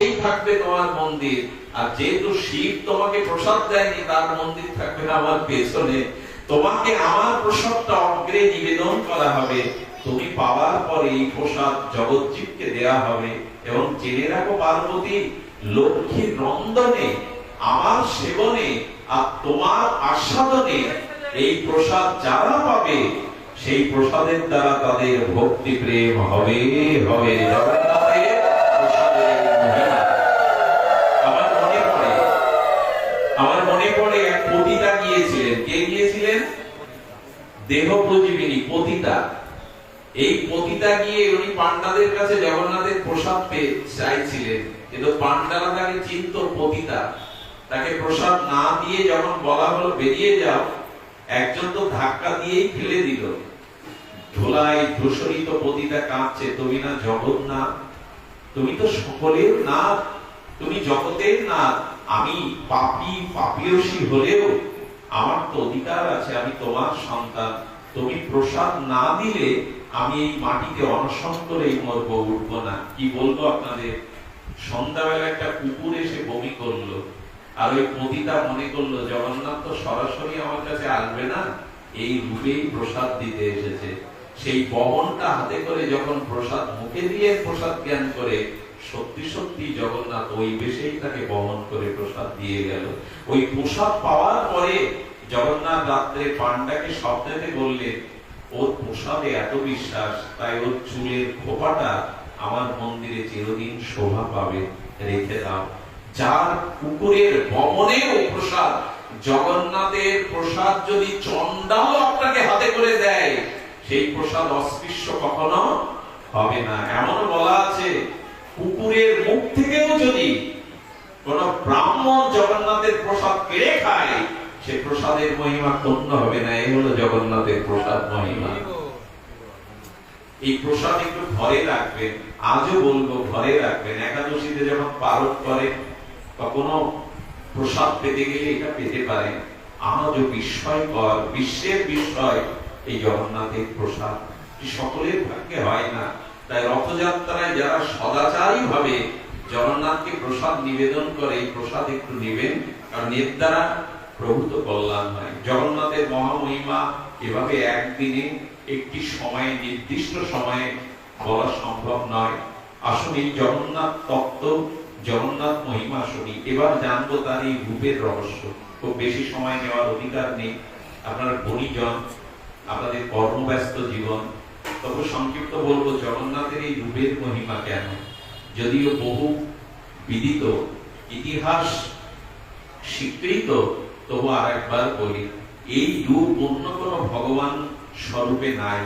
থাকবে তোমার মন্দির। আর যেহেতু শিব তোমাকে প্রসাদ দেয়নি, তার মন্দির থাকবে আমার পেছনে। তোমাকে আমার প্রসাদটা অগ্রে নিবেদন করা হবে। তুমি পাওয়ার এই প্রসাদ জগৎজীবকে দেয়া হবে। এবং জেনে রাখো পার্বতী, লক্ষ্মীর নন্দনে আমার সেবনে আর তোমার আস্বাদনে এই প্রসাদ যারা পাবে, সেই প্রসাদের দ্বারা তাদের ভক্তি প্রেম হবে হবে জগন্নাথের প্রসাদের মহিমা। আমার মনে পড়ে আমার মনে পড়ে এক পতিতা গিয়েছিলেন কে গিয়েছিলেন দেহ প্রজীবিনী পতিতা। এই পতিতা গিয়ে উনি পান্ডাদের কাছে জগন্নাথের প্রসাদ পেয়ে চাইছিলেন। কিন্তু পান্ডারা তাকে চিন্ত পতিতা। তাকে প্রসাদ না দিয়ে যখন বলা হলো, বেরিয়ে যাও, একজন তো ধাক্কা দিয়েই ফেলে দিল। ধুলায় ধূসরিত পতিতা কাঁদছে, তুমি না জগন্নাথ? তুমি তো সকলের না তুমি জগতের না আমি পাপি, পাপিয়সী হলেও আমার তো অধিকার আছে, আমি তোমার সন্তান। তুমি প্রসাদ না দিলে আমি এই মাটিতে অনশন করে মরবো, উঠবো না। কি বলব আপনাদের? সন্ধ্যাবেলা একটা কুকুর এসে বমি করল, আর ওই পতিতা মনে করল, জগন্নাথ তো সরাসরি আমার কাছে আসবে না। এই রূপেই প্রসাদ দিতে এসেছে। সেই বহনটা হাতে করে যখন প্রসাদ মুখে দিয়ে প্রসাদ জ্ঞান করে সত্যি সত্যি জগন্নাথ ওই বেশেই তাকে বহন করে প্রসাদ দিয়ে গেল। ওই প্রসাদ পাওয়ার পরে জগন্নাথ রাত্রে পান্ডাকে স্বপ্নেতে বললেন, ওর প্রসাদে এত বিশ্বাস, তাই ওর চুলের খোপাটা আমার মন্দিরে চিরদিন শোভা পাবে, রেখে দাও। যার কুকুরের বমনেও প্রসাদ, জগন্নাথের প্রসাদ যদি চন্ডাল আপনাকে হাতে করে দেয়, সেই প্রসাদ অস্পৃশ্য কখনো হবে না। এমন বলা আছে কুকুরের মুখ থেকেও যদি কোন ব্রাহ্মণ জগন্নাথের প্রসাদ কেড়ে খায়, সে প্রসাদের মহিমা ক্ষুণ্ণ হবে না। এই হলো জগন্নাথের প্রসাদ মহিমা। এই প্রসাদ একটু ঘরে রাখবেন, আজও বলব ঘরে রাখবেন। একাদশীতে যখন পালন করে, বা কোনো প্রসাদ পেতে গেলে এটা পেতে পারেন। আজও বিস্ময়কর বিশ্বের বিস্ময় এই জগন্নাথের প্রসাদ। সকলের ভাগ্যে হয় না তাই রথযাত্রায় যারা সদাচারী ভাবে জগন্নাথকে প্রসাদ নিবেদন করে এই প্রসাদ একটু নেবেন, কারণ এর দ্বারা প্রভূত কল্যাণ হয়। জগন্নাথের মহামহিমা এভাবে একদিনে একটি সময়ে, নির্দিষ্ট সময়ে বলা সম্ভব নয়। আসুন এই জগন্নাথ তত্ত্ব, জগন্নাথ মহিমা শুনি। এবার জানব তার এই রূপের রহস্য। খুব বেশি সময় নেওয়ার অধিকার নেই। আপনার গুণীজন, আপনাদের কর্মব্যস্ত জীবন তবু সংক্ষিপ্ত বলব, জগন্নাথের এই রূপের মহিমা কেন? যদিও বহু বিদিত ইতিহাস স্বীকৃত, তবু আর একবার বলি, এই রূপ অন্য কোনো ভগবান স্বরূপে নাই।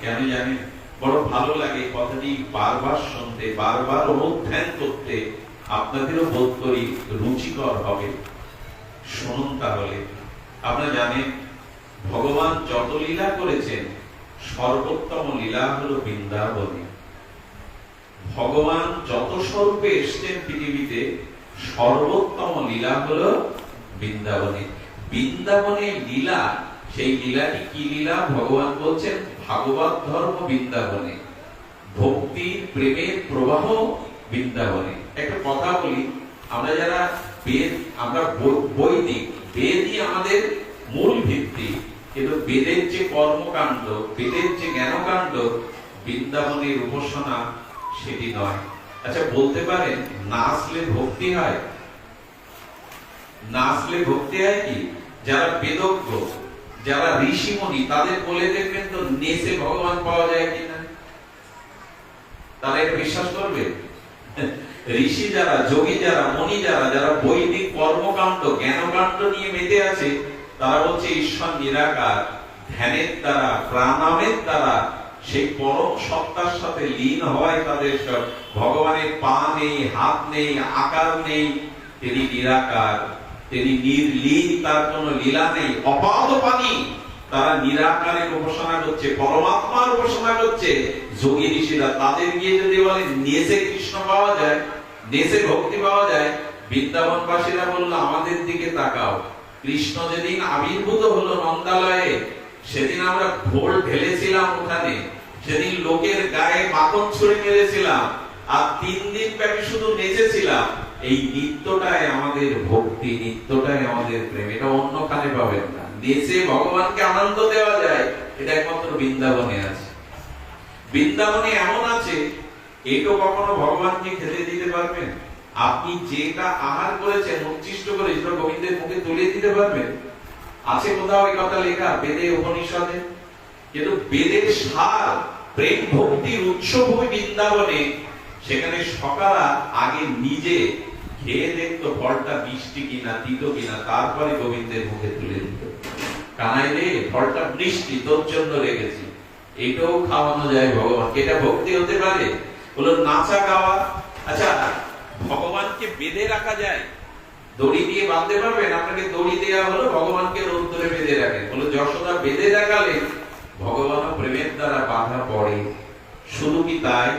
কেন জানেন? বড় ভালো লাগে কথাটি বারবার শুনতে, বারবার অনুধ্যান করতে। আপনাদেরও বোধ করি রুচিকর হবে। শুনুন তাহলে। আপনারা জানেন, ভগবান যত লীলা করেছেন সর্বোত্তম লীলা হলো বৃন্দাবনে। ভগবান যত স্বরূপে এসছেন পৃথিবীতে, সর্বোত্তম লীলা হলো বৃন্দাবনে। বৃন্দাবনে লীলা, সেই লীলাটি কি লীলা? ভগবান বলছেন, ভাগবত ধর্ম বৃন্দাবনে। ভক্তির, প্রেমের প্রবাহ বৃন্দাবনে। একটা কথা বলি, আমরা যারা বেদ, আমরা বৈদিক, বেদই আমাদের মূল ভিত্তি। কিন্তু বেদের যে কর্মকাণ্ড, বেদের যে জ্ঞানকাণ্ড, বৃন্দাবনের উপাসনা সেটি নয়। আচ্ছা বলতে পারেন নাচলে ভক্তি হয়? নাচলে ভক্তি হয় কি? যারা বেদজ্ঞ, যারা ঋষিমণি, তাদের বলে দেখবেন তো নেচে ভগবান পাওয়া যায় কিনা? তারা বিশ্বাস করবে? ঋষি যারা, যোগী যারা, মণি যারা যারা বৈদিক কর্মকাণ্ড, জ্ঞানকাণ্ড নিয়ে মেতে আছে তারা বলছে ঈশ্বর নিরাকার, ধ্যানের দ্বারা প্রাণামের দ্বারা। সেই পরম সত্তার সাথে লীন হওয়ায় তাদের সব ভগবানের পা নেই, হাত নেই, আকার নেই। তিনি নিরাকার, তিনি নির্লীন, তার কোনো লীলা নেই। অপাদ পানি তারা নিরাকারের উপাসনা করছে, পরমাত্মার উপাসনা করছে। যোগী ঋষিরা তাদের গিয়ে যদি বলে, নেসে কৃষ্ণ পাওয়া যায়, নেসে ভক্তি পাওয়া যায়, বৃন্দাবনবাসীরা বলল, আমাদের দিকে তাকাও। কৃষ্ণ যেদিন আবির্ভূত হলো নন্দালয়ে সেদিন আমরা ঢোল ঢেলেছিলাম ওখানে সেদিন লোকের গায়ে মাখন ছুঁড়ে মেরেছিলাম, আর তিন দিন ব্যাপী শুধু নেচেছিলাম। এই নৃত্যটাই আমাদের ভক্তি, নৃত্যটাই আমাদের প্রেম। এটা অন্য কানে পাবেন না। নেচে ভগবানকে আনন্দ দেওয়া যায়, এটা একমাত্র বৃন্দাবনে আছে। বৃন্দাবনে এমন আছে এটো কখনো ভগবানকে খেতে দিতে পারবেন আপনি যেটা আহার করেছেন উচ্ছিষ্ট করে সেটা গোবিন্দের মুখে তুলে দিতে পারবেন? আছে কোথাও এই কথা লেখা, বেদে, উপনিষদে? কিন্তু বেদের সার, প্রেম ভক্তির উৎসভূমি বৃন্দাবনে, সেখানে সকালা আগে নিজে খেয়ে দেখতো ফলটা মিষ্টি কিনা, তিতো কিনা, তারপরে গোবিন্দের মুখে তুলে দিত। কানাই রে ফলটা মিষ্টি, তোর জন্য রেখেছি। এটাও খাওয়ানো যায় ভগবানকে, এটা ভক্তি হতে পারে? হলো নাচা গাওয়া? আচ্ছা ভগবানকে বেঁধে রাখা যায়। দড়ি দিয়ে বাঁধতে পারবেন? আপনাকে দড়ি দেওয়া হলো, ভগবানকে রোদ ধরে বেঁধে রাখেন বলে যশোদা, বেঁধে রাখালে ভগবান প্রেমের দ্বারা বাধা পড়ে। শুধু কি তাই?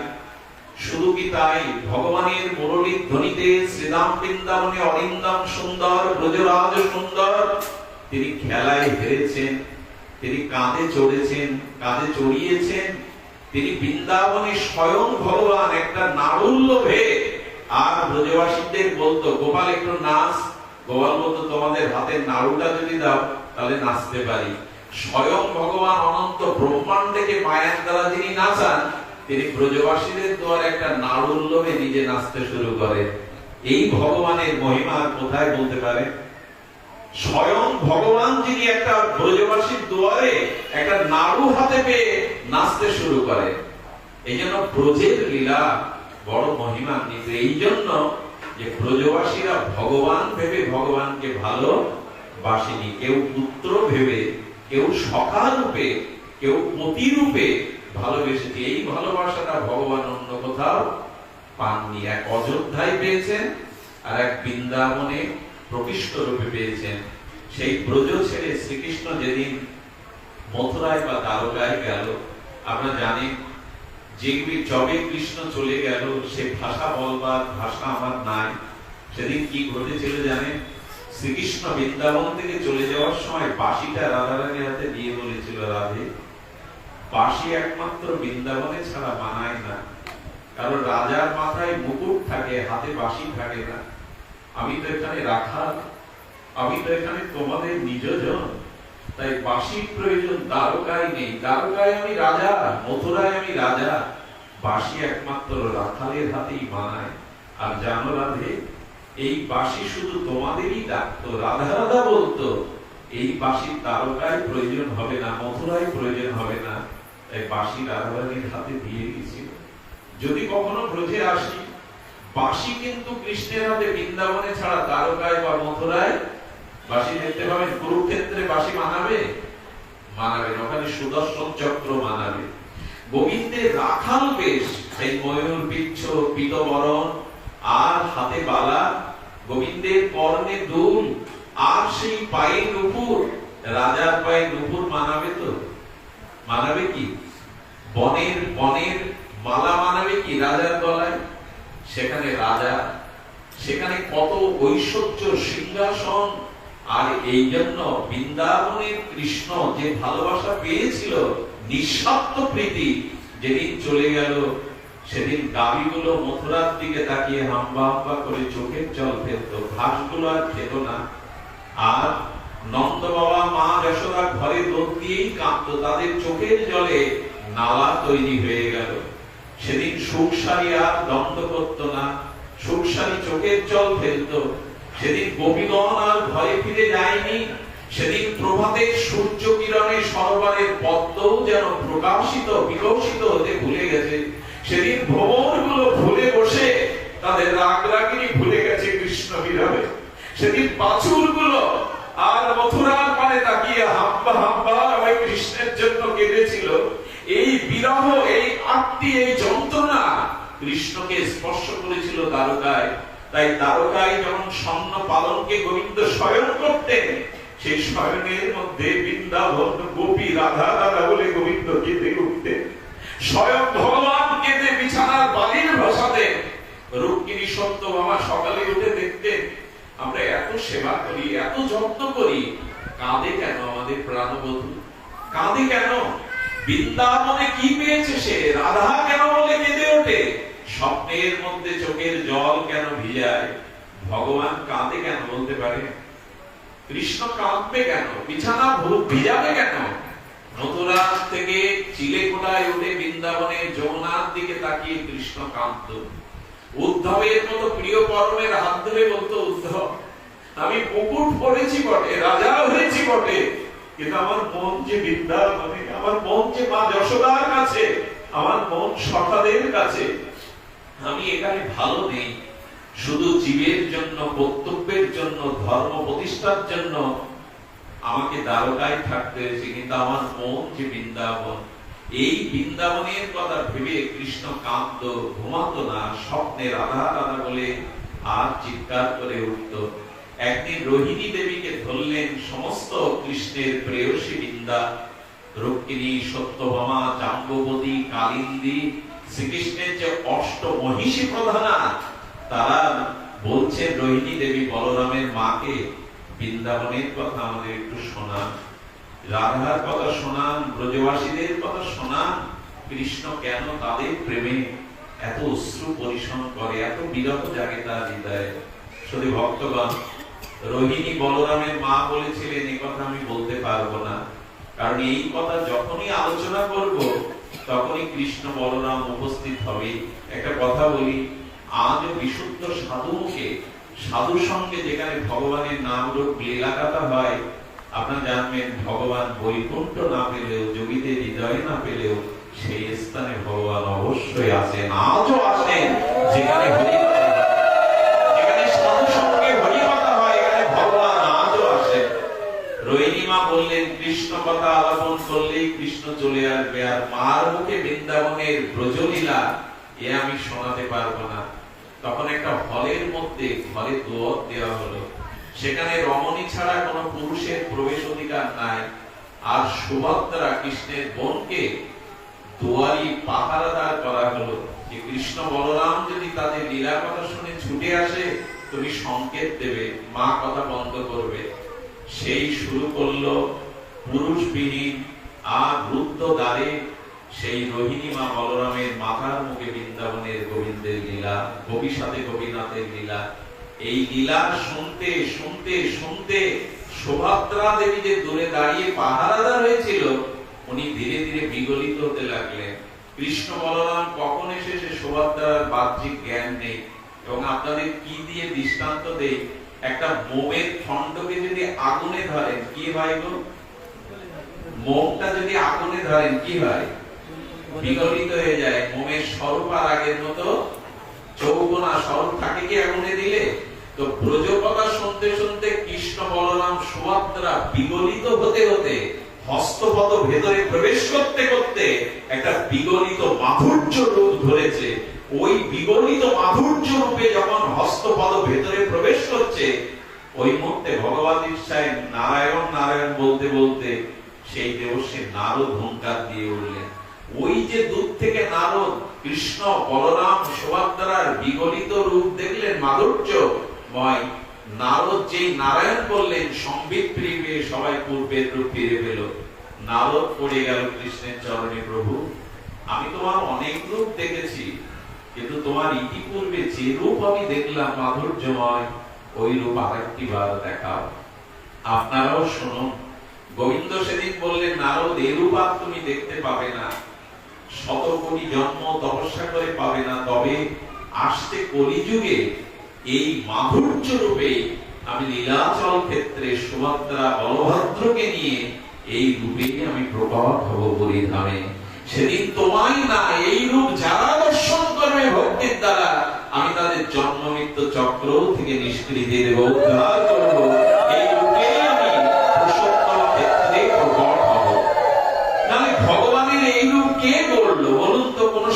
শুধু কি তাই? ভগবানের মুরলীর ধ্বনিতে শ্রীরাম বৃন্দাবনে অরিন্দম সুন্দর, ব্রজরাজ সুন্দর। তিনি খেলায় হেরেছেন, তিনি কাঁধে চড়েছেন, কাঁধে চড়িয়েছেন। তিনি বৃন্দাবনে স্বয়ং ভগবান, একটা নারুল্য ভে আর ব্রজবাসীদের বলতো, গোপাল, একটু নাচ। গোপাল বলতো, তোমাদের হাতের নাড়ুটা যদি দাও, তাহলে নাচতে পারি। স্বয়ং ভগবান অনন্ত ব্রহ্মাণ্ডকে মায়ের দ্বারা যিনি নাচান, তিনি ব্রজবাসীদের দ্বারা একটা নাড়ুল্লভে নিজে নাচতে শুরু করে। এই ভগবানের মহিমা কোথায় বলতে পারে? স্বয়ং ভগবান যিনি একটা ব্রজবাসীর দুয়ারে একটা নাড়ু হাতে পেয়ে নাচতে শুরু করে। এই জন্য ব্রজের লীলা বড় মহিমান্বিত এই জন্য যে ব্রজবাসীরা ভগবান ভেবে ভগবানকে ভালো বাসিনি, কেউ পুত্র ভেবে, কেউ সখা রূপে কেউ পতি রূপে ভালোবেসেছে এই ভালোবাসাটা ভগবান অন্য কোথাও পাননি। এক অযোধ্যায় পেয়েছেন আর এক বৃন্দাবনে প্রকৃষ্ট রূপে পেয়েছেন। সেই ব্রজ ছেড়ে শ্রীকৃষ্ণ যেদিন মথুরায় বা দ্বারকায় গেল, আমরা জানি যে যবে কৃষ্ণ চলে গেল, সে ভাষা বলবার ভাষা আমার নাই। সেদিন কি ঘটেছিল জানেন? শ্রীকৃষ্ণ বৃন্দাবন থেকে চলে যাওয়ার সময় বাঁশিটা রাধারানীর হাতে দিয়ে বলেছিল, রাধে বাঁশি একমাত্র বৃন্দাবনে ছাড়া মানায় না। কারণ রাজার মাথায় মুকুট থাকে, হাতে বাঁশি থাকে না। আমি তো এখানে রাখা, আমি তো এখানে তোমাদের নিজজন তাই বাঁশির প্রয়োজন দ্বারকায় নেই। দ্বারকায় আমি রাজা, মথুরায় আমি রাজা। বাঁশি একমাত্র রাখালের হাতেই মানায় আর জানো রাধে, এই বাঁশি শুধু তোমাদেরই রাধা রাধা বলতো, এই প্রয়োজন হবে না, মথুরায় প্রয়োজন হবে না। তাই বাঁশি রাধারানীর হাতে দিয়ে গেছিল যদি কখনো ব্রজে আসি, বাঁশি কিন্তু কৃষ্ণের হাতে বৃন্দাবনে ছাড়া দ্বারকায় বা মথুরায় বাঁশি দেখতে পাবেন কুরুক্ষেত্রে বাঁশি মানাবে? মানাবে না, ওখানে সুদর্শন চক্র মানাবে। গোবিন্দের রাখাল বেশ সেই ময়ূর পিচ্ছ পীতবরণ আর হাতে বালা। গোবিন্দের কর্ণে দুল আর সেই পায়ে নুপুর। রাজার পায়ে নুপুর মানাবে তো? মানাবে কি? বনের বনের মালা মানাবে কি রাজার গলায়? সেখানে রাজা সেখানে কত ঐশ্বর্য সিংহাসন আর এই জন্য বৃন্দাবনের কৃষ্ণ যে ভালোবাসা পেয়েছিল নিঃস্বার্থ প্রীতি, যেদিন চলে গেল, সেদিন গাভীগুলো মথুরার দিকে তাকিয়ে হাম্বা হাম্বা করে চোখের জল ফেলত, ঘাসগুলো আর খেত না। আর নন্দ বাবা, মা যশোদা ঘরে দোধ দিয়েই কাঁদতো, তাদের চোখের জলে নালা তৈরি হয়ে গেল। সেদিন সুখসারি আর দ্বন্দ্ব করত না সুখসারি চোখের জল ফেলত সেদিন গোপীগণ আর ঘরে ফিরে যায়নি, সেদিন প্রভাতে সূর্য কিরণে সরোবরের পদ্মও যেন প্রকাশিত, বিকশিত হতে ভুলে গেছে। সেদিন ভ্রমণগুলো ভুলে বসে তাদের রাগ রাগিনী ভুলে গেছে কৃষ্ণ বিরহে। সেদিন বাছুরগুলো আর মথুরার পানে তাকিয়ে হাম্বা হাম্বা ওই কৃষ্ণের জন্য কেঁদেছিল। এই বিরহ, এই আত্মি, এই যন্ত্রণা কৃষ্ণকে স্পর্শ করেছিল দ্বারকায়। তাই দ্বারকায় যখন স্বর্ণ পালনকে গোবিন্দ স্বয়ং করতেন, সেই স্বয়নের মধ্যে বৃন্দাবন, গোপী রাধা রাধা বলে গোবিন্দ কেঁদে উঠতেন। স্বয়ং ভগবান কেঁদে বিছানার বালির ভাষাতে রুক্মিণী সত্য বাবা সকালে উঠে দেখতেন, আমরা এত সেবা করি, এত যত্ন করি, কাঁদে কেন আমাদের প্রাণবধূ? কাঁদে কেন? বৃন্দাবনে কি পেয়েছে সে? রাধা কেন বলে কেঁদে ওঠে? স্বপ্নের মধ্যে চোখের জল কেন ভিজায়? ভগবান কাঁদে কেন বলতে পারে? কৃষ্ণ কাঁদবে কেন? বিছানা ভিজাবে কেন? থেকে চিলেকোটায় উঠে যমুনার দিকে তাকিয়ে কৃষ্ণ কাঁদত। উদ্ধবের মতো প্রিয় পরমের হাত ধরে বলতো, উদ্ধব, আমি মুকুট পড়েছি বটে, রাজা হয়েছি বটে, কিন্তু আমার মন যে বৃন্দাবনে, আমার মন যে মা যশোদার কাছে, আমার মন সখাদের কাছে আমি এখানে ভালো নেই। শুধু জীবের জন্য, কর্তব্যের জন্য, ধর্ম প্রতিষ্ঠার জন্য আমাকে দ্বারকায় থাকতে হয়েছে, কিন্তু আমার মন যে বৃন্দাবন, এই বৃন্দাবনের কথা ভেবে কৃষ্ণ কান্ত ঘুমাতো না, স্বপ্নে রাধা রাধা বলে আর চিৎকার করে উঠত। একদিন রোহিণী দেবীকে ধরলেন সমস্ত কৃষ্ণের প্রেয়সী বৃন্দা রুক্মিণী সত্যভামা জাম্ববতী কালিন্দী শ্রীকৃষ্ণের যে অষ্ট মহিষী প্রধানা, তারা বলছেন, রোহিণী দেবী বলরামের মাকে বৃন্দাবনের কথা আমাদের একটু শোনান। রাধার কথা শোনান, ব্রজবাসীদের কথা শোনান। কৃষ্ণ কেন তাদের প্রেমে এত অশ্রু পরিশন করে, এত বিরহ জাগে তার হৃদয়ে? শুধু ভক্তগণ, রোহিণী বলরামের মা বলেছিলেন এই কথা আমি বলতে পারব না। কারণ এই কথা যখনই আলোচনা করব তখনই কৃষ্ণ বলরাম উপস্থিত হবে। একটা কথা বলি, আজ বিশুদ্ধ সাধু মুখে সাধু সঙ্গে যেখানে ভগবানের নাম রূপ লীলাকাতা হয়, আপনার জানবেন ভগবান বৈকুণ্ঠ না পেলেও, যোগীদের হৃদয় না পেলেও, সেই স্থানে ভগবান অবশ্যই আসেন, আজও আসেন, যেখানে হরি বললেন, কৃষ্ণ কথা আলাপন করলেই কৃষ্ণ চলে আসবে, আর মার মুখে বৃন্দাবনের ব্রজলীলা এ আমি শোনাতে পারব না। তখন একটা হলের মধ্যে দোয়াত দেওয়া হলো। সেখানে রমণী ছাড়া পুরুষের প্রবেশ অধিকার নাই, আর সুভদ্রা কৃষ্ণের বোনকে দুয়ারি পাহারাদার করা হলো। যে কৃষ্ণ বলরাম যদি তাদের লীলা কথা শুনে ছুটে আসে, তুমি সংকেত দেবে, মা কথা বন্ধ করবে। সেই শুরু করল পুরুষবিহীন আর রুদ্ধ দ্বারে সেই রোহিণী মা বলরামের মাথার মুখে বৃন্দাবনের গোবিন্দের লীলা সাথে গোপীনাথের লীলা। এই লীলা শুনতে শুনতে শুনতে সুভদ্রা দেবী যে দূরে দাঁড়িয়ে পাহারাদার হয়েছিল। উনি ধীরে ধীরে বিগলিত হতে লাগলেন। কৃষ্ণ বলরাম, কখন এসে সে সুভদ্রার বাহ্যিক জ্ঞান নেই? এবং আপনাদের কি দিয়ে দৃষ্টান্ত দেই? একটা মোমের খণ্ডকে যদি আগুনে ধরেন, কি হয় গো? মোমটা যদি আগুনে ধরেন, কি হয়? বিগলিত হয়ে যায়। মোমের স্বরূপ আর আগের মতো চৌকোনা স্বরূপ থাকে কি আগুনে দিলে? তো ব্রজকথা শুনতে শুনতে কৃষ্ণ বলরাম সুভদ্রা বিগলিত হতে হতে হস্তপদ ভেতরে প্রবেশ করতে করতে একটা বিগলিত মাধুর্য রূপ ধরেছে। ওই বিগলিত মাধুর্য রূপে যখন হস্তপদ ভেতরে প্রবেশ করছে, ওই মুহূর্তে ভগবান ইচ্ছায় নারায়ণ নারায়ণ বলতে বলতে সেই দেবশ্রী নারদ হুঙ্কার দিয়ে উঠলেন। ওই যে দূর থেকে নারদ কৃষ্ণ, বলরাম, সুভদ্রার বিগলিত রূপ দেখলেন মাধুর্য, ময় নারদ যেই নারায়ণ বললেন, সম্বিত প্রিবে সবাই পূর্বের রূপ ফিরে পেল। নারদ পড়ে গেল কৃষ্ণের চরণে, প্রভু, আমি তোমার অনেক রূপ দেখেছি। কিন্তু তোমার ইতিপূর্বে যে রূপ আমি দেখলাম মাধুর্যময় ওই রূপ আরেকটি বার দেখাও। আপনারাও শুনুন। গোবিন্দ সেদিন বললেন, নারদ এই রূপ আর তুমি দেখতে পাবে না। শত কোটি জন্ম তপস্যা করে পাবে না। তবে আসতে কলিযুগে এই মাধুর্য রূপে আমি লীলাচল ক্ষেত্রে সুভদ্রা, বলভদ্রকে নিয়ে এই রূপে আমি প্রকট হব বলি পরিধামে সেদিন তোমায় না এই রূপ যারা দর্শন করবে ভক্তির দ্বারা, আমি তাদের জন্ম মৃত্যু চক্র থেকে নিষ্কৃতি দেব, উদ্ধার করব। এই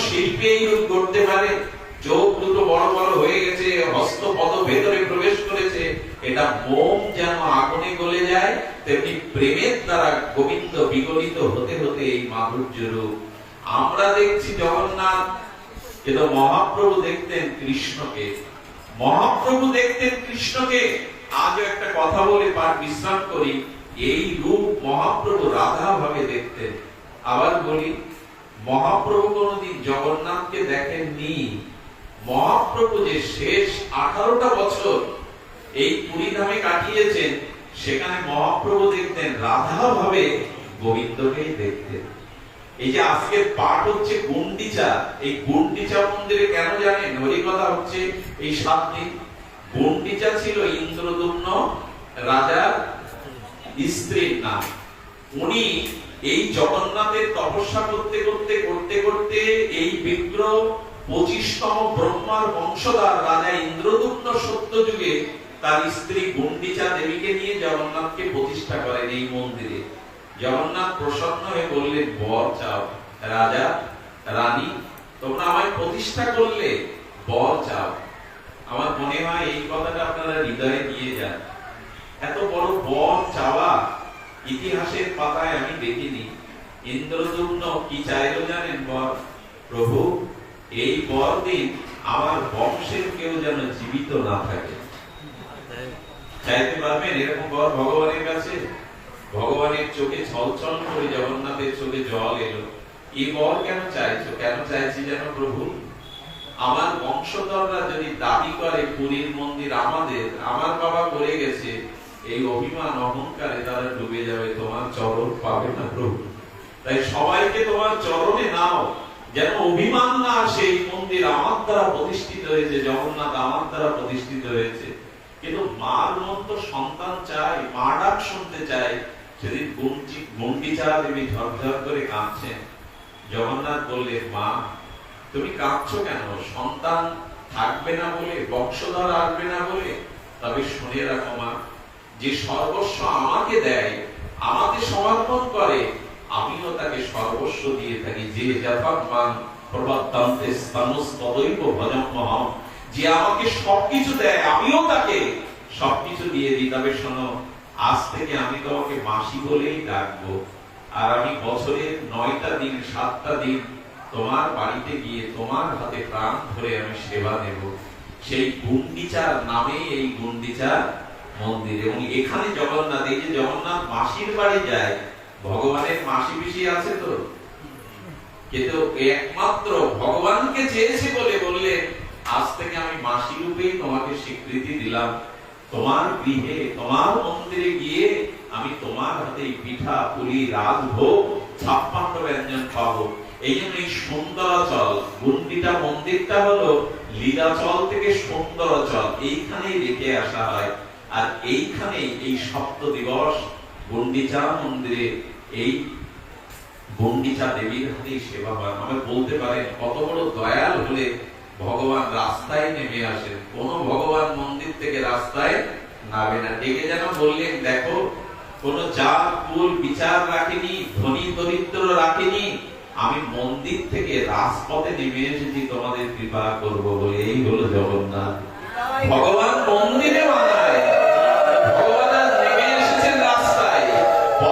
শিল্পী এই রূপ গড়তে পারে? চোখ দুটো বড় বড় হয়ে হস্ত পদ ভেতরে প্রবেশ করেছে, এটা মোম যেন আগুনে গলে যায়, তেমনি প্রেমের দ্বারা গোবিন্দ বিগলিত হতে হতে এই মাধুর্য রূপ। আমরা দেখছি জগন্নাথ কিন্তু মহাপ্রভু দেখতেন কৃষ্ণকে। মহাপ্রভু দেখতেন কৃষ্ণকে। একটা কথা বলে পাঠ বিশ্রাম করি, এই রূপ মহাপ্রভু রাধা ভাবে দেখতেন। আবার বলি, মহাপ্রভু কোনদিন জগন্নাথকে দেখেননি। মহাপ্রভু যে শেষ আঠারোটা বছর এই ধামে কাটিয়েছেন, সেখানে মহাপ্রভু দেখতেন, রাধা ভাবে গোবিন্দকেই দেখতেন। এই যে আজকের পাঠ হচ্ছে গুন্ডিচা, এই গুন্ডিচা মন্দিরে কেন হচ্ছে এই সাত দিন। গুন্ডিচা ছিল ইন্দ্রদুম্ন রাজার স্ত্রীর নাম। উনি এই জগন্নাথের তপস্যা করতে করতে করতে করতে এই বিগ্রহ পঁচিশতম ব্রহ্মার বংশধর রাজা ইন্দ্রদুম্ন সত্য যুগে তার স্ত্রী গুন্ডিচা দেবীকে নিয়ে জগন্নাথকে প্রতিষ্ঠা করেন এই মন্দিরে। জগন্নাথ প্রসন্ন হয়ে বললেন, বর চাও, রাজা, রানী, তোমরা আমায় প্রতিষ্ঠা করলে, বর চাও। আমার মনে হয় এই কথাটা আপনারা হৃদয়ে নিয়ে যান। এত বড় বর চাওয়া ইতিহাসের পাতায় আমি দেখিনি। ইন্দ্রদুম্ন কি চাইলো জানেন বর? প্রভু এই বর দিন আমার বংশের কেউ যেন জীবিত না থাকে। চাইতে পারবেন এরকম বর ভগবানের কাছে? ভগবানের চোখে ছলছল করে জগন্নাথের চোখে জল এলো। এই বর কেন চাইছো? কেন চাইছি যেন প্রভু? আমার বংশধররা যদি দাবি করে পুরীর মন্দির আমাদের, আমার বাবা করে গেছে, এই অভিমান অহংকারে তারা ডুবে যাবে, তোমার চরণ পাবে না প্রভু। তাই সবাইকে তোমার চরণে নাও। যেন অভিমান না আসে এই মন্দির আমার দ্বারা প্রতিষ্ঠিত হয়েছে, জগন্নাথ আমার দ্বারা প্রতিষ্ঠিত হয়েছে। কিন্তু মার মন তো সন্তান চাই মা ডাক শুনতে চাই, সেদিন গুন্ডি গুন্ডিচা দেবী ঝরঝর করে কাঁদছেন। জগন্নাথ বললেন, মা, তুমি কাঁদছো কেন? সন্তান থাকবে না বলে, বংশধর আসবে না বলে? তবে শুনে রাখো মা, যে সর্বস্ব আমাকে দেয়, আমাকে সমর্পণ করে আমিও তাকে সর্বস্ব দিয়ে থাকি। যে যথাত্মান প্রবাদ্দান্তে স্থানস্তদৈব ভজম মহম যে আমাকে সবকিছু দেয়, আমিও তাকে সবকিছু দিয়ে দিই। তবে শোনো, আজ থেকে আমি তোমাকে মাসি বলেই ডাকবো। আর আমি বছরের নয়টা দিন, সাতটা দিন তোমার বাড়িতে গিয়ে তোমার হাতে প্রাণ ধরে আমি সেবা দেব। সেই গুন্ডিচার নামে এই গুন্ডিচার মন্দির। এবং এখানে জগন্নাথ, এই যে জগন্নাথ মাসির বাড়ি যায় ভগবানের মাসি পিসি আছে তো? কিন্তু একমাত্র ভগবানকে চেয়েছে বলে বললেন আজ থেকে আমি মাসি রূপেই তোমাকে স্বীকৃতি দিলাম। তোমার গৃহে, তোমার মন্দিরে গিয়ে আমি তোমার হাতে পিঠা, পুলি, রাজভোগ, ছাপ্পান্ন ব্যঞ্জন পাবো এই জন্য এই সুন্দরাচল, গুন্ডিটা মন্দিরটা হলো লীলাচল থেকে সুন্দরাচল। এইখানেই রেখে আসা হয়। আর এইখানে এই সপ্ত দিবস গুন্ডিচা মন্দিরে এই গুন্ডিচা দেবীর হাতে সেবা হয়। আমি বলতে পারেন কত বড় দয়াল হলে ভগবান রাস্তায় নেমে আসেন। কোন ভগবান মন্দির থেকে রাস্তায় নামে না। ডেকে যেন বললেন দেখো কোন জাত কুল বিচার রাখেনি ধনী দরিদ্র রাখেনি। আমি মন্দির থেকে রাজপথে নেমে এসেছি তোমাদের কৃপা করব বলে এই হলো জগন্নাথ। ভগবান মন্দিরে বানায়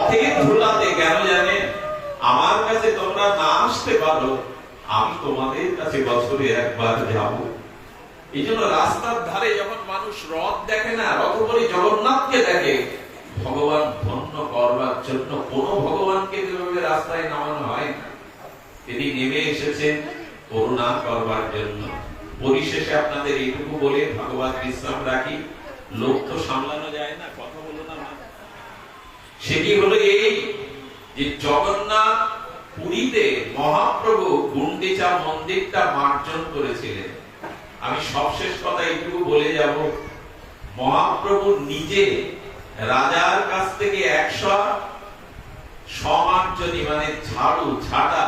পথের ধুলাতে কেন জানেন আমার কাছে তোমরা না আসতে পারো, আমি তোমাদের কাছে বছরে একবার যাব। এই জন্য রাস্তার ধারে যখন মানুষ রথ দেখে না, রথ বলে জগন্নাথকে দেখে, ভগবান ধন্য করবার জন্য কোন ভগবানকে যেভাবে রাস্তায় নামানো হয় না। তিনি নেমে এসেছেন করুণা করবার জন্য। পরিশেষে আপনাদের এইটুকু বলে ভগবান বিশ্রাম রাখি। লোক তো সামলানো যায় না, কথা। সেটি হলো এই যে জগন্নাথ পুরীতে মহাপ্রভু গুন্ডিচা মন্দিরটা মার্জন করেছিলেন। আমি সবশেষ কথা এইটুকু বলে যাব। মহাপ্রভু নিজে রাজার কাছ থেকে একশো সমার্জনী মানে ঝাড়ু ঝাড়া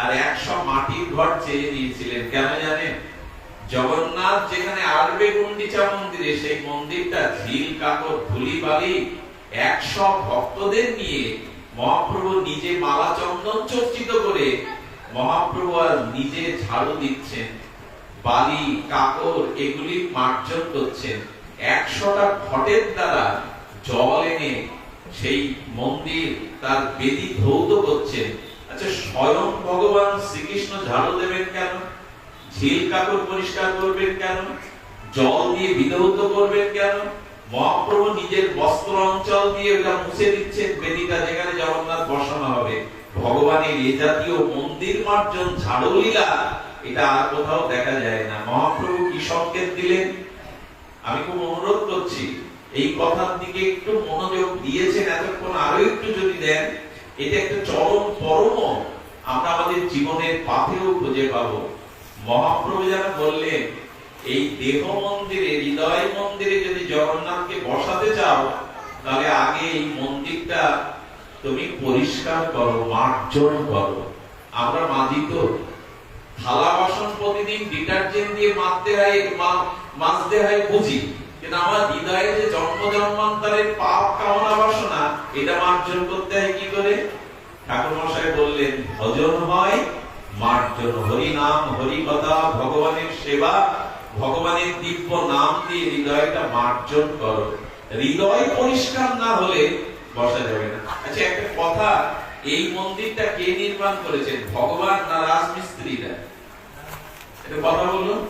আর একশো মাটির ঘর চেয়ে নিয়েছিলেন। কেন জানেন? জগন্নাথ যেখানে আরবে গুন্ডিচা মন্দিরে, সেই মন্দিরটা ঝিল, কাকর, ধুলি, বালি একশো ভক্তদের নিয়ে মহাপ্রভু নিজে মালা চন্দন চর্চিত করে মহাপ্রভু আর নিজে ঝাড়ু দিচ্ছেন। বালি কাকর এগুলি মার্জন করছেন। একশোটা ঘটের দ্বারা জল এনে সেই মন্দির তার বেদি ধৌত করছেন। আচ্ছা স্বয়ং ভগবান শ্রীকৃষ্ণ ঝাড়ু দেবেন কেন? ঝিল কাপড় পরিষ্কার করবেন কেন? জল দিয়ে বিধৌত করবেন কেন? মহাপ্রভু নিজের বস্ত্র অঞ্চল দিয়ে ওটা মুছে দিচ্ছেন বেদিটা যেখানে জগন্নাথ বসানো হবে। ভগবানের এ জাতীয় মন্দির মার্জন ঝাড়ু লীলা এটা আর কোথাও দেখা যায় না। মহাপ্রভু কি সংকেত দিলেন? আমি খুব অনুরোধ করছি, এই কথার দিকে একটু মনোযোগ দিয়েছেন এতক্ষণ আরও একটু যদি দেন, এটা একটা চরম পরম, আমরা আমাদের জীবনের পাথেও খুঁজে পাবো। মহাপ্রভু যারা বললেন এই দেহ মন্দিরে, হৃদয় মন্দিরে যদি জগন্নাথকে বসাতে চাও, তাহলে আগে এই মন্দিরটা তুমি পরিষ্কার করো, মার্জন করো। আমরা মাজি তো। থালা বাসন প্রতিদিন ডিটারজেন্ট দিয়ে মাজতে হয় মাজতে হয় বুঝি। কিন্তু আমার হৃদয়ে যে জন্ম জন্মান্তরের পাপ কামনা বাসনা, এটা মার্জন করতে হয় কি করে? ঠাকুর মশাই বললেন, ভজন হয়, মার্জন হরি নাম, হরি কথা, ভগবানের সেবা ভগবানের দিব্য নাম দিয়ে হৃদয়টা মার্জন করো। হৃদয় পরিষ্কার না হলে বসা যাবে না। আচ্ছা একটা কথা, এই মন্দিরটা কে নির্মাণ করেছেন? ভগবান না রাজমিস্ত্রিরা? এটা কথা বলুন।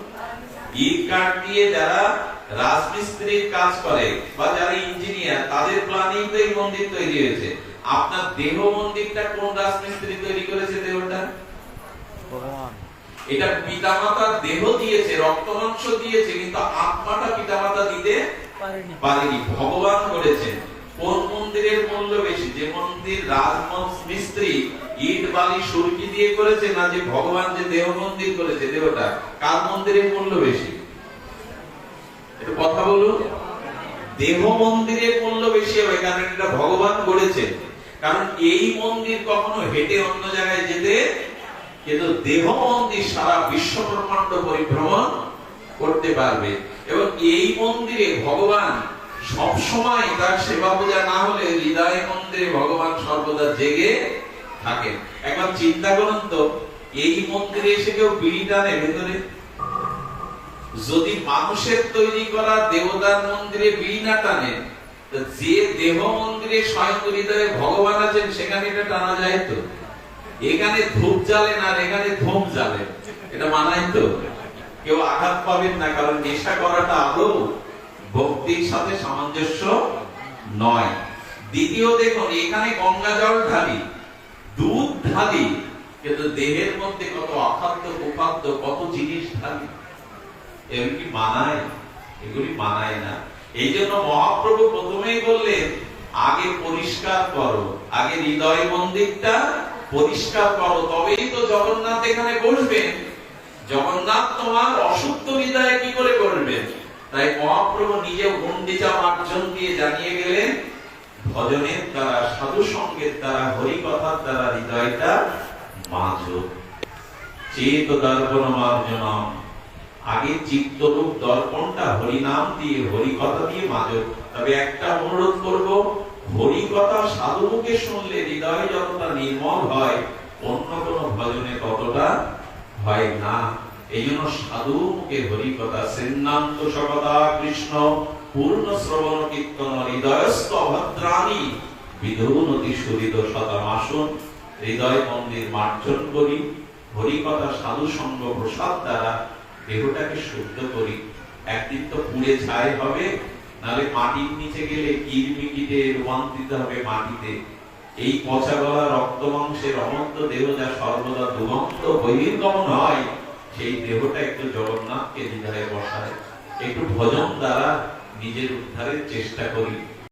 ইট কাঠ দিয়ে যারা রাজমিস্ত্রির কাজ করে বা যারা ইঞ্জিনিয়ার, তাদের প্ল্যানিং তো এই মন্দির তৈরি হয়েছে। আপনার দেহ মন্দিরটা কোন রাজমিস্ত্রি তৈরি করেছে দেহটা? ভগবান। এটা পিতামাতার দেহ দিয়েছে রক্ত মাংস দিয়েছে, কিন্তু আত্মাটা পিতামাতা দিতে পারেনি। ভগবান করেছেন কোন মন্দিরের মূল্য বেশি? যে মন্দির রাজমঞ্চ মিস্ত্রি ইট, বালি, সুরকি দিয়ে করেছে না যে ভগবান যে দেহ মন্দির করেছে? দেহটা কার মন্দিরের মূল্য বেশি? একটু কথা বলুন। দেহ মন্দিরের মূল্য বেশি হবে, কারণ এটা ভগবান করেছেন। কারণ এই মন্দির কখনো হেঁটে অন্য জায়গায় যেতে কিন্তু দেহ মন্দির সারা বিশ্ব ব্রহ্মাণ্ড পরিভ্রমণ করতে পারবে। এবং এই মন্দিরে ভগবান সব সময় তার সেবা পূজা না হলে হৃদয় মন্দিরে ভগবান সর্বদা জেগে থাকেন। একবার চিন্তা করুন তো, এই মন্দিরে এসে কেউ বিড়ি টানে ভেতরে? যদি মানুষের তৈরি করা দেবতার মন্দিরে বিড়ি না টানে যে দেহ মন্দিরে স্বয়ং হৃদয়ে ভগবান আছেন, সেখানে এটা টানা যায় তো? এখানে ধূপ জ্বালেন আর এখানে ধূম জ্বালেন এটা মানায় তো? কেউ আঘাত পাবেন না, কারণ নেশা করাটা আদৌ ভক্তির সাথে সামঞ্জস্য নয়। দ্বিতীয় দেখুন, এখানে গঙ্গা জল ঢালি, দুধ ঢালি, কিন্তু দেহের মধ্যে কত অখাদ্য কুখাদ্য কত জিনিস ঢালি। এগুলি মানায়? এগুলি মানায় না। এই জন্য মহাপ্রভু প্রথমেই বললেন, আগে পরিষ্কার করো, আগে হৃদয় মন্দিরটা পরিষ্কার করো, তবেই তো জগন্নাথ এখানে বসবেন জগন্নাথ তোমার অশুদ্ধ হৃদয়ে কি করে করবেন তাই মহাপ্রভু নিজে গুন্ডিচা মার্জন দিয়ে জানিয়ে গেলেন, ভজনের দ্বারা, সাধু সঙ্গের দ্বারা হরি কথার দ্বারা হৃদয়টা মাঝো চেত দর্পণ মার্জনম। আগে চিত্তরূপ দর্পণটা হরিনাম দিয়ে হরি কথা দিয়ে মাঝো তবে একটা অনুরোধ করব সাধু শুনলে হৃদয় যতটা নির্মল হয়, অন্য কোনো ভজনে ততটা হয় না। এই জন্য সাধু মুখে হরি কথা সেন্নান্ত কৃষ্ণ, পূর্ণ শ্রবণ কীর্তন, হৃদয়স্থ ভদ্রাণী, বিধুনতি সুরিত শতমাসন হৃদয় মন্দির মার্জন করি, হরিকথা সাধু সঙ্গ প্রসাদ দ্বারা দেহটাকে শুদ্ধ করি। একদিন তো পুড়ে ছাই হবে নালে মাটির নিচে গেলে কিরমিকিটে রূপান্তরিত হবে মাটিতে। এই পচা গলা রক্ত মাংসের অনন্ত দেহ যা সর্বদা দুমন্ত বহির্গমন হয়, সেই দেহটা একটু জগন্নাথকে হৃদয়ে বসায়। একটু ভজন দ্বারা নিজের উদ্ধারের চেষ্টা করি।